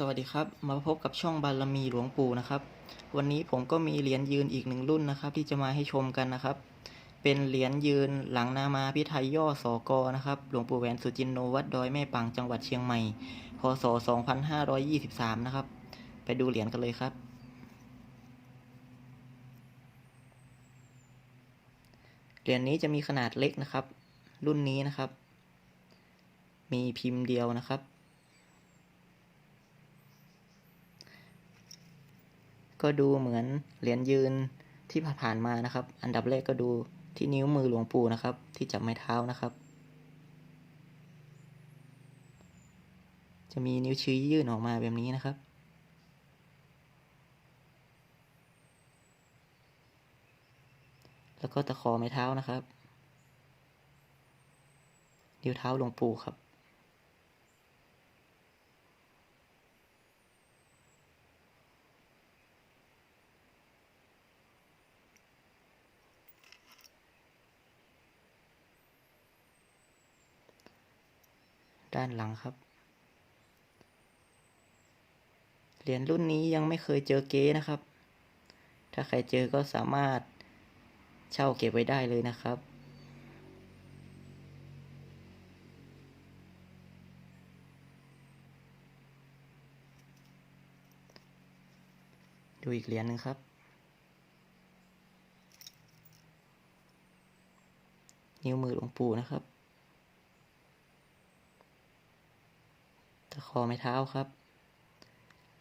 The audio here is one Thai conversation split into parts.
สวัสดีครับ มาพบกับช่องบารมีหลวงปู่นะครับ วันนี้ผมก็มีเหรียญยืนอีกหนึ่งรุ่นนะครับ ที่จะมาให้ชมกันนะครับ เป็นเหรียญยืนหลังนามาพิไทยย่อสอกอนะครับหลวงปู่แหวนสุจินโนวัดดอยแม่ปังจังหวัดเชียงใหม่พศ 2523 นะครับ ไปดูเหรียญกันเลยครับ เหรียญนี้จะมีขนาดเล็กนะครับ รุ่นนี้นะครับ มีพิมพ์เดียวนะครับ ก็ดูเหมือนเหรียญยืนที่ผ่านมานะครับ อันดับแรกก็ดูที่นิ้วมือหลวงปู่นะครับ ที่จับไม้เท้านะครับ จะมีนิ้วชี้ยื่นออกมาแบบนี้นะครับ แล้วก็ตะขอไม้เท้านะครับ นิ้วเท้าหลวงปู่ครับ ด้านหลังครับ เหรียญรุ่นนี้ยังไม่เคยเจอเก๊นะครับ ถ้าใครเจอก็สามารถเช่าเก็บไว้ได้เลยนะครับดูอีกเหรียญหนึ่งครับ นิ้วมือหลวงปู่นะครับ ตะ ขอไม้เท้าครับ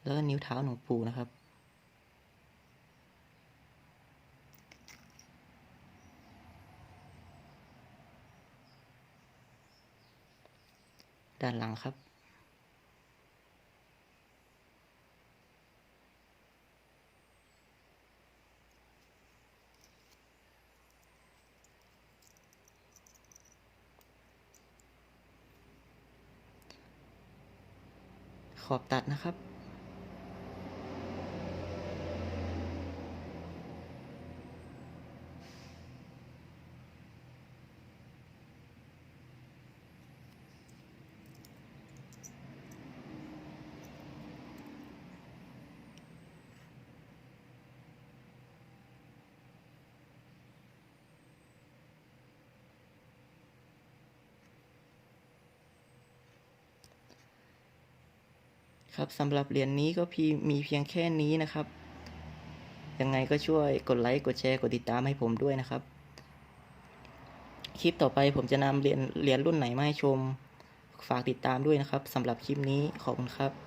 แล้วก็นิ้วเท้าหลวงปู่นะครับ ด้านหลังครับ ขอบตัดนะครับ ครับสำหรับเหรียญนนี้ก็พีมีเพียงแค่นี้นะครับ ยังไงก็ช่วยกดไลค์กดแชร์กดติดตามให้ผมด้วยนะครับ คลิปต่อไปผมจะนำเหรียญเหรียญรุ่นไหนมาให้ชม ฝากติดตามด้วยนะครับสำหรับคลิปนี้ขอบคุณครับ